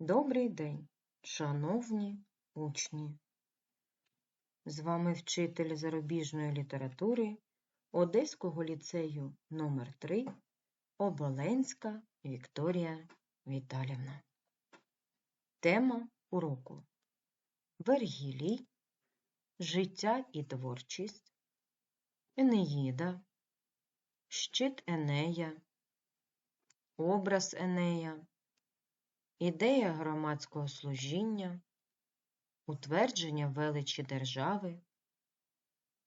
Добрий день, шановні учні! З вами вчитель зарубіжної літератури Одеського ліцею номер 3 Оболенська Вікторія Віталівна. Тема уроку Вергілій, Життя і творчість, Енеїда, Щит Енея, Образ Енея. Ідея громадського служіння, утвердження величі держави,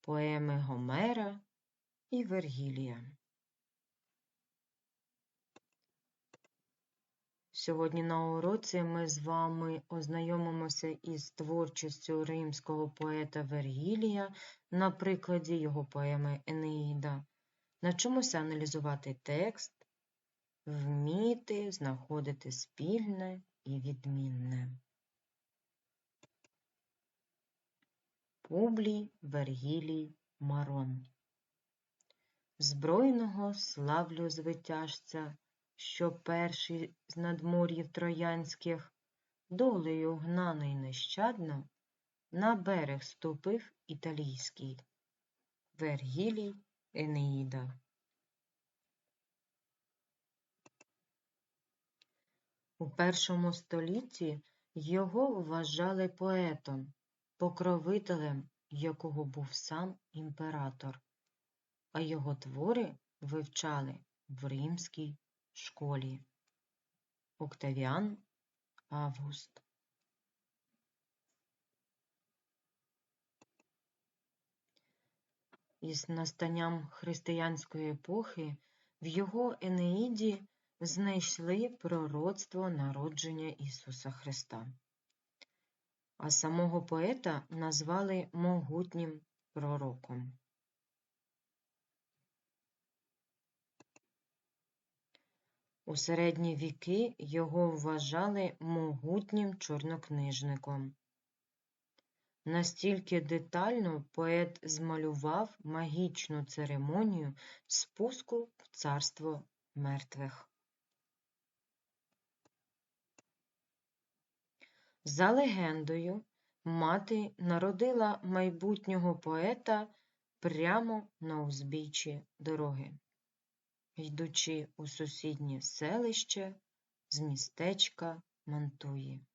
поеми Гомера і Вергілія. Сьогодні на уроці ми з вами ознайомимося із творчістю римського поета Вергілія на прикладі його поеми Енеїда, навчимося аналізувати текст вміти знаходити спільне і відмінне. Публій Вергілій Марон Збройного славлю звитяжця, що перший з надмор'їв троянських, долею гнаний нещадно, на берег ступив італійський. Вергілій Енеїда У першому столітті його вважали поетом, покровителем якого був сам імператор, а його твори вивчали в римській школі. Октавіан Август Із настанням християнської епохи в його Енеїді знайшли пророцтво народження Ісуса Христа, а самого поета назвали могутнім пророком. У середні віки його вважали могутнім чорнокнижником. Настільки детально поет змалював магічну церемонію спуску в царство мертвих. За легендою, мати народила майбутнього поета прямо на узбіччі дороги, йдучи у сусіднє селище з містечка Мантуї.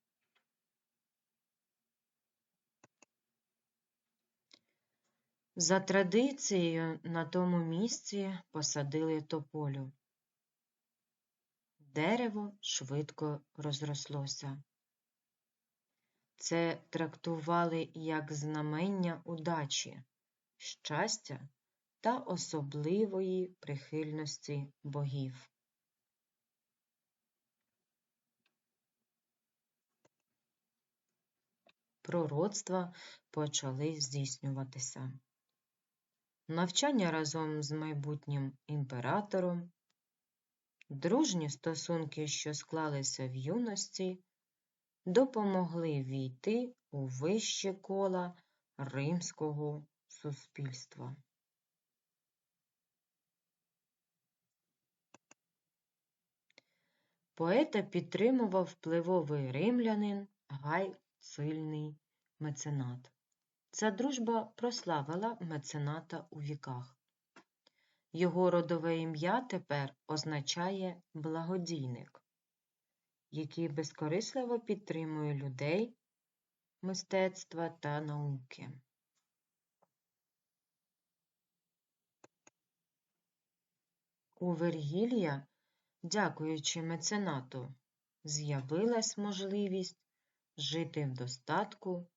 За традицією на тому місці посадили тополю. Дерево швидко розрослося. Це трактували як знамення удачі, щастя та особливої прихильності богів. Пророцтва почали здійснюватися. Навчання разом з майбутнім імператором, дружні стосунки, що склалися в юності, допомогли війти у вище кола римського суспільства. Поета підтримував впливовий римлянин Гай Цильний меценат. Ця дружба прославила мецената у віках. Його родове ім'я тепер означає благодійник який безкорисливо підтримує людей, мистецтва та науки. У Вергілія, дякуючи меценату, з'явилась можливість жити в достатку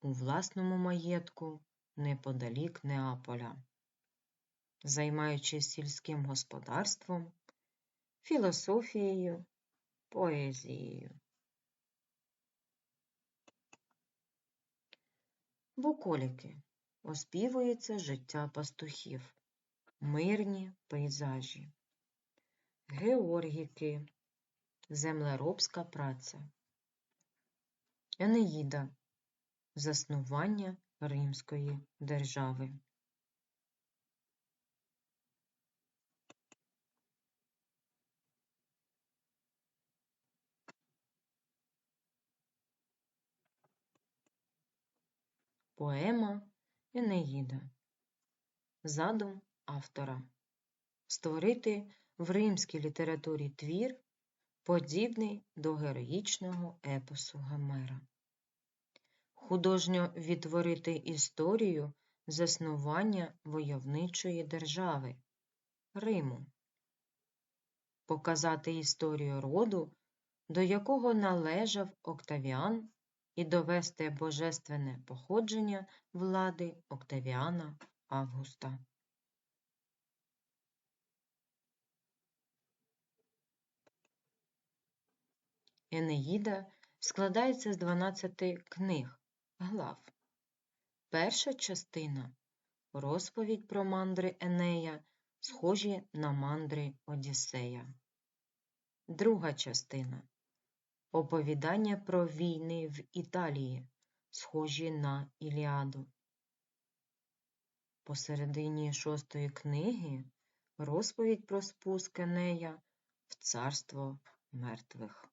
у власному маєтку неподалік Неаполя, займаючись сільським господарством, філософією поезією. Буколіки. Оспівується життя пастухів, мирні пейзажі, георгіки, землеробська праця, Енеїда. Заснування Римської держави. Поема Енеїда. Задум автора створити в римській літературі твір, подібний до героїчного епосу Гомера. Художньо відтворити історію заснування войовничої держави Риму, показати історію роду, до якого належав Октавіан, і довести божественне походження влади Октавіана Августа. Енеїда складається з 12 книг, глав. Перша частина розповідь про мандри Енея, схожі на мандри Одіссея. Друга частина оповідання про війни в Італії, схожі на Іліаду. Посередині шостої книги розповідь про спуск Енея в царство мертвих.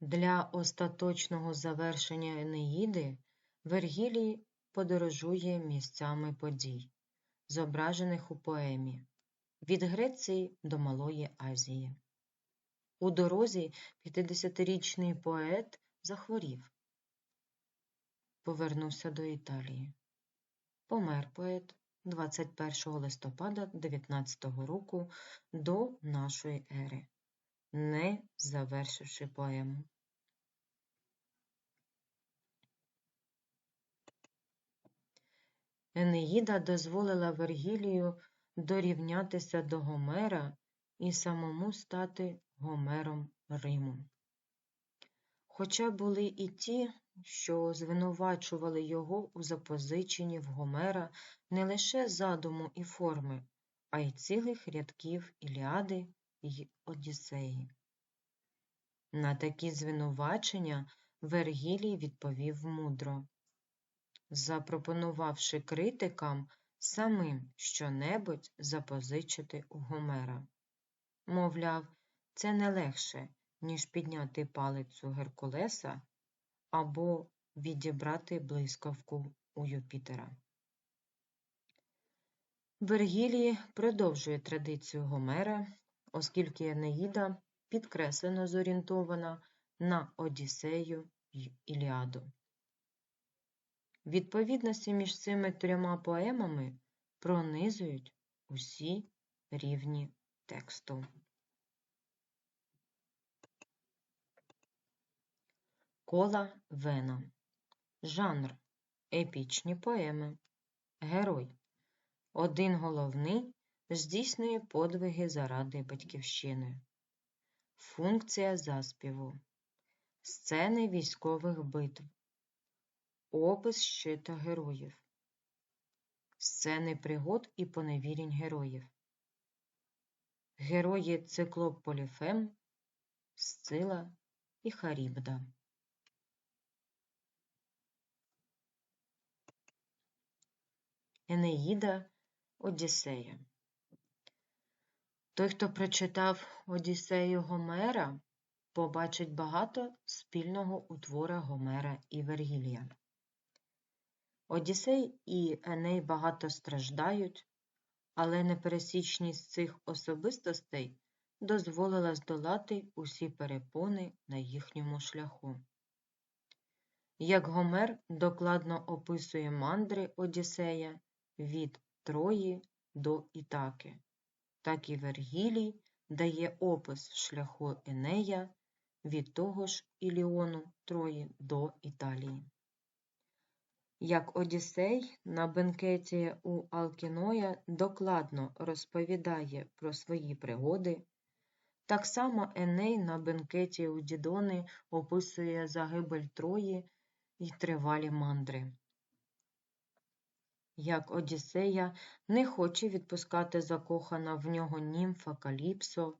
Для остаточного завершення Енеїди Вергілій подорожує місцями подій, зображених у поемі від Греції до Малої Азії. У дорозі 50-річний поет захворів, повернувся до Італії. Помер поет 21 листопада 19 року до нашої ери, не завершивши поему. Енеїда дозволила Вергілію дорівнятися до Гомера і самому стати Гомером Риму. Хоча були і ті, що звинувачували його у запозиченні в Гомера не лише задуму і форми, а й цілих рядків Іліади й Одіссеї. На такі звинувачення Вергілій відповів мудро запропонувавши критикам самим щонебудь запозичити у Гомера. Мовляв, це не легше, ніж підняти палицю Геркулеса або відібрати блискавку у Юпітера. Вергілій продовжує традицію Гомера, оскільки Енеїда підкреслено зорієнтована на Одіссею й Іліаду. Відповідності між цими трьома поемами пронизують усі рівні тексту. Кола Вена. Жанр епічні поеми. Герой. Один головний здійснює подвиги заради батьківщини. Функція заспіву. Сцени військових битв. Опис щита героїв. Сцени пригод і поневірінь героїв. Герої циклоп Поліфем, Сцила і Харібда. Енеїда Одіссея. Той, хто прочитав Одіссею Гомера, побачить багато спільного у творах Гомера і Вергілія. Одіссей і Еней багато страждають, але непересічність цих особистостей дозволила здолати усі перепони на їхньому шляху. Як Гомер докладно описує мандри Одіссея від Трої до Ітаки, так і Вергілій дає опис шляху Енея від того ж Іліону Трої до Італії. Як Одіссей на бенкеті у Алкіноя докладно розповідає про свої пригоди, так само Еней на бенкеті у Дідони описує загибель Трої й тривалі мандри. Як Одіссея не хоче відпускати закохана в нього німфа Каліпсо,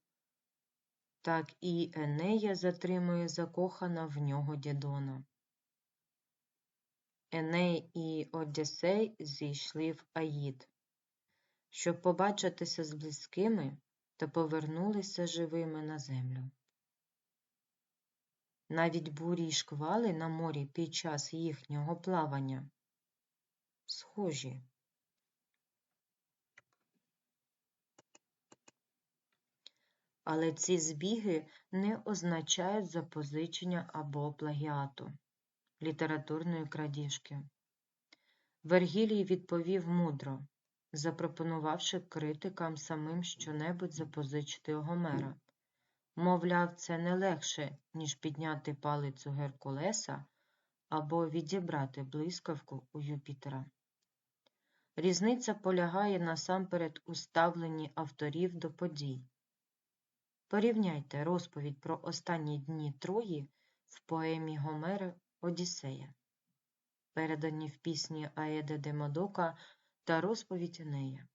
так і Енея затримує закохана в нього Дідона. Еней і Одіссей зійшли в Аїд, щоб побачитися з близькими та повернулися живими на землю. навіть бурі й шквали на морі під час їхнього плавання. Схожі. Але ці збіги не означають запозичення або плагіату літературної крадіжки. Вергілій відповів мудро, запропонувавши критикам самим щонебудь запозичити Гомера. Мовляв, це не легше, ніж підняти палицю Геркулеса або відібрати блискавку у Юпітера. Різниця полягає насамперед у ставленні авторів до подій. Порівняйте розповідь про останні дні Трої в поемі Гомера Одіссея, передані в пісні Аеде Демодока та розповідь Енея.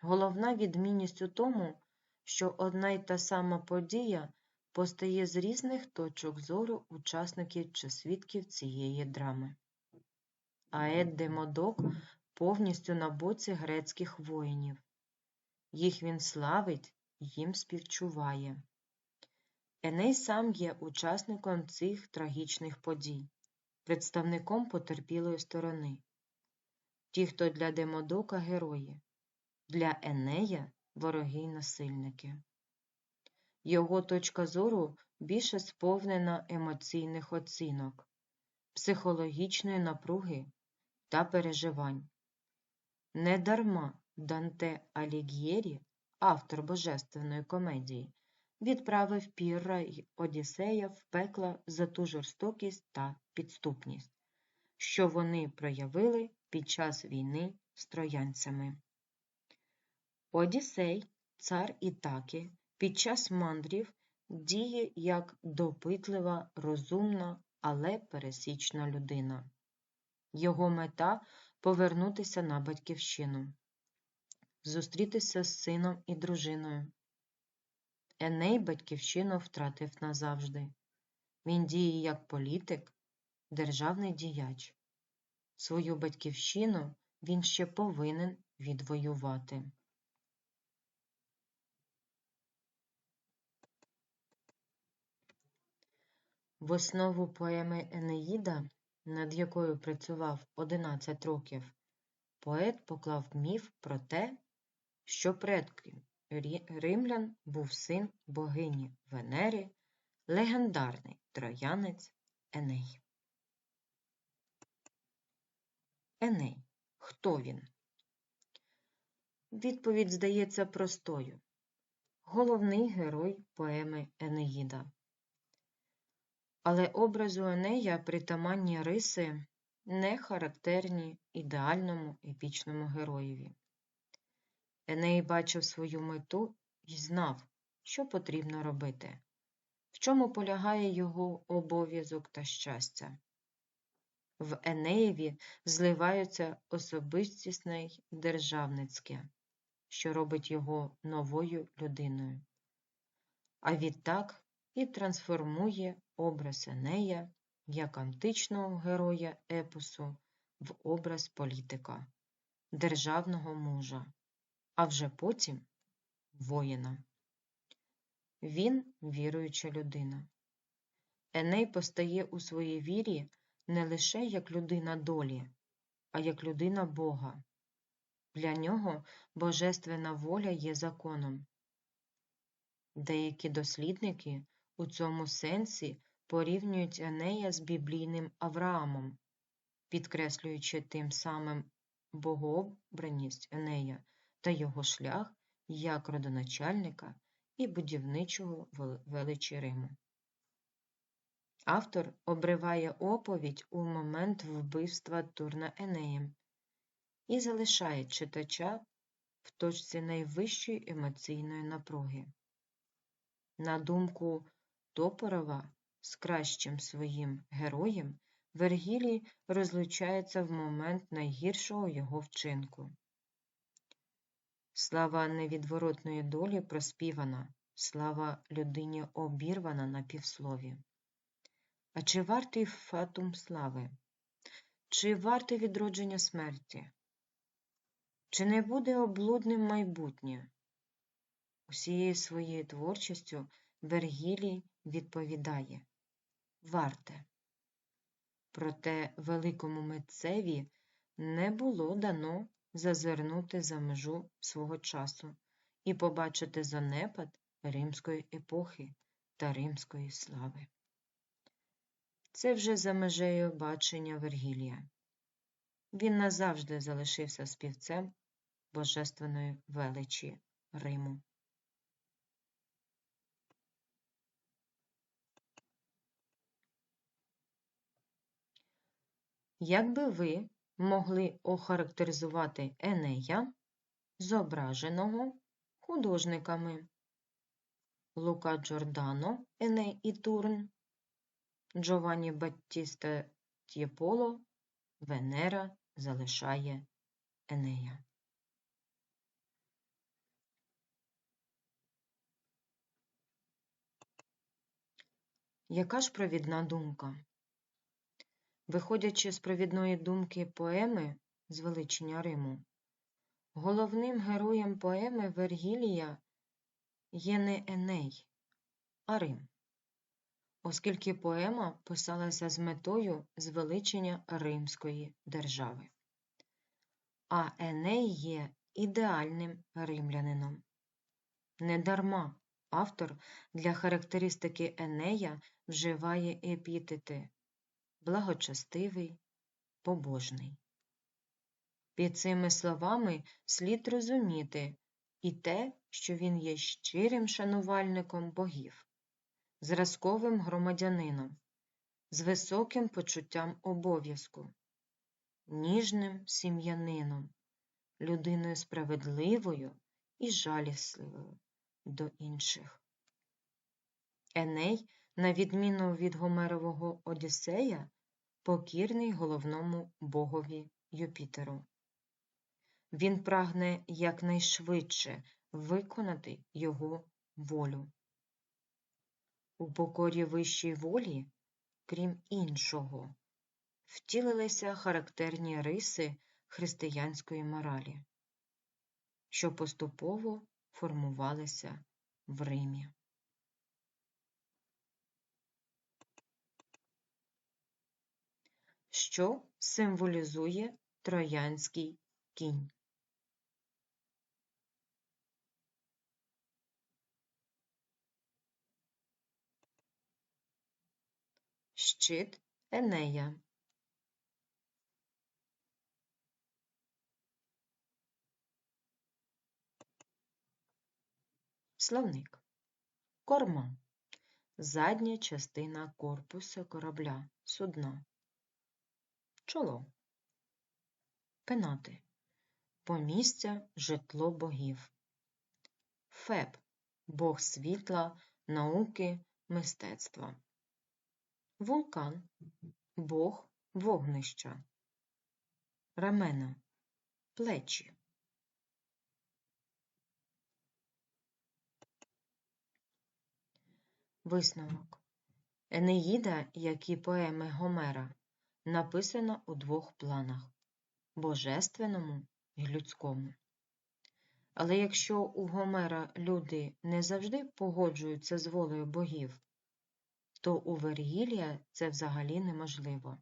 Головна відмінність у тому, що одна й та сама подія постає з різних точок зору учасників чи свідків цієї драми. Аед Демодок повністю на боці грецьких воїнів. Їх він славить, їм співчуває. Еней сам є учасником цих трагічних подій, представником потерпілої сторони. Ті, хто для Демодока герої, для Енея вороги й насильники. Його точка зору більше сповнена емоційних оцінок, психологічної напруги та переживань. Недарма Данте Аліг'єрі, автор божественної комедії, відправив Пірра й Одіссея в пекла за ту жорстокість та підступність, що вони проявили під час війни з троянцями. Одіссей, цар Ітаки, під час мандрів діє як допитлива, розумна, але пересічна людина. Його мета повернутися на батьківщину, зустрітися з сином і дружиною. Еней батьківщину втратив назавжди. Він діє як політик, державний діяч. Свою батьківщину він ще повинен відвоювати. В основу поеми Енеїда, над якою працював 11 років, поет поклав міф про те, що предком римлян був син богині Венери, легендарний троянець Еней. Еней. Хто він? Відповідь здається простою. Головний герой поеми Енеїда. Але образу Енея притаманні риси не характерні ідеальному епічному героєві. Еней бачив свою мету і знав, що потрібно робити, в чому полягає його обов'язок та щастя. В Енеєві зливаються особистісне й державницьке, що робить його новою людиною. А відтак і трансформує образ Енея як античного героя епосу в образ політика, державного мужа, а вже потім воїна. Він віруюча людина. Еней постає у своїй вірі не лише як людина долі, а як людина Бога. Для нього божественна воля є законом. Деякі дослідники у цьому сенсі порівнюють Енея з біблійним Авраамом, підкреслюючи тим самим богообраність Енея та його шлях як родоначальника і будівничого величі Риму. Автор обриває оповідь у момент вбивства Турна Енеєм і залишає читача в точці найвищої емоційної напруги. На думку Топорова, з кращим своїм героєм Вергілій розлучається в момент найгіршого його вчинку. Слава невідворотної долі проспівана, слава людині обірвана на півслові. А чи вартий фатум слави? Чи варте відродження смерті? Чи не буде облудним майбутнє? Усією своєю творчістю Вергілій відповідає варте. Проте великому митцеві не було дано зазирнути за межу свого часу і побачити занепад римської епохи та римської слави. Це вже за межею бачення Вергілія. Він назавжди залишився співцем божественної величі Риму. Як би ви могли охарактеризувати Енея, зображеного художниками Лука Джордано, Еней і Турн, Джованні Баттіста Т'єполо, Венера залишає Енея. Яка ж провідна думка? Виходячи з провідної думки поеми Звеличення Риму, головним героєм поеми Вергілія є не Еней, а Рим, оскільки поема писалася з метою звеличення Римської держави. А Еней є ідеальним римлянином. Недарма автор для характеристики Енея вживає епітети благочестивий, побожний. Під цими словами слід розуміти і те, що він є щирим шанувальником богів, зразковим громадянином, з високим почуттям обов'язку, ніжним сім'янином, людиною справедливою і жалісливою до інших. Еней, на відміну від Гомерового Одіссея, покірний головному богові Юпітеру. Він прагне якнайшвидше виконати його волю. У покорі вищій волі, крім іншого, втілилися характерні риси християнської моралі, що поступово формувалися в Римі. Що символізує троянський кінь? Щит Енея. Словник. Корма. Задня частина корпуса корабля, судна. Чоло. Пенати. Помістя житло богів. Феб бог світла, науки, мистецтва. Вулкан Бог вогнища. Рамена плечі. Висновок. Енеїда, як і поеми Гомера, написана у двох планах божественному і людському. Але якщо у Гомера люди не завжди погоджуються з волею богів, то у Вергілія це взагалі неможливо.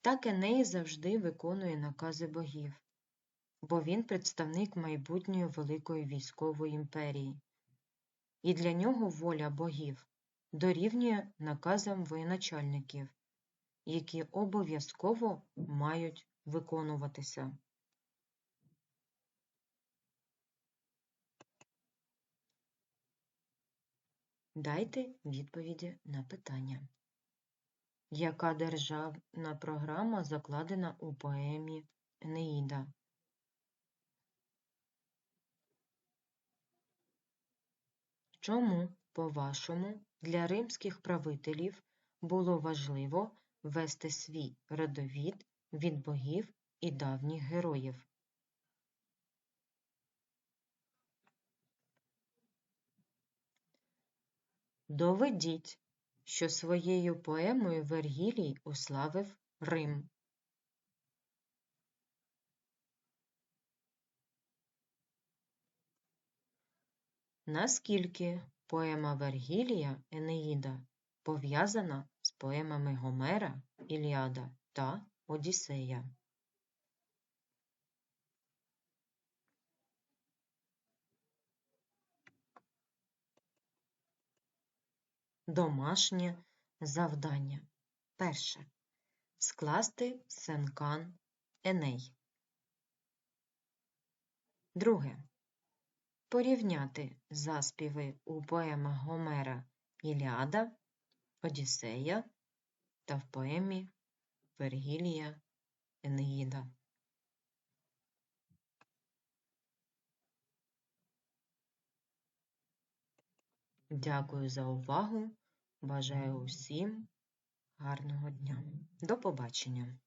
Так Еней завжди виконує накази богів, бо він представник майбутньої великої військової імперії, і для нього воля богів дорівнює наказам воєначальників, які обов'язково мають виконуватися. Дайте відповіді на питання. Яка державна програма закладена у поемі Енеїда? Чому, по-вашому, для римських правителів було важливо вести свій родовід від богів і давніх героїв? Доведіть, що своєю поемою Вергілій уславив Рим. Наскільки поема Вергілія Енеїда пов'язана поемами Гомера, Іліада та Одіссея. Домашнє завдання. Перше. Скласти сенкан Еней. Друге. Порівняти заспіви у поемах Гомера Іліада, Одіссея та в поемі Вергілія Енеїда. Дякую за увагу. Бажаю усім гарного дня. До побачення!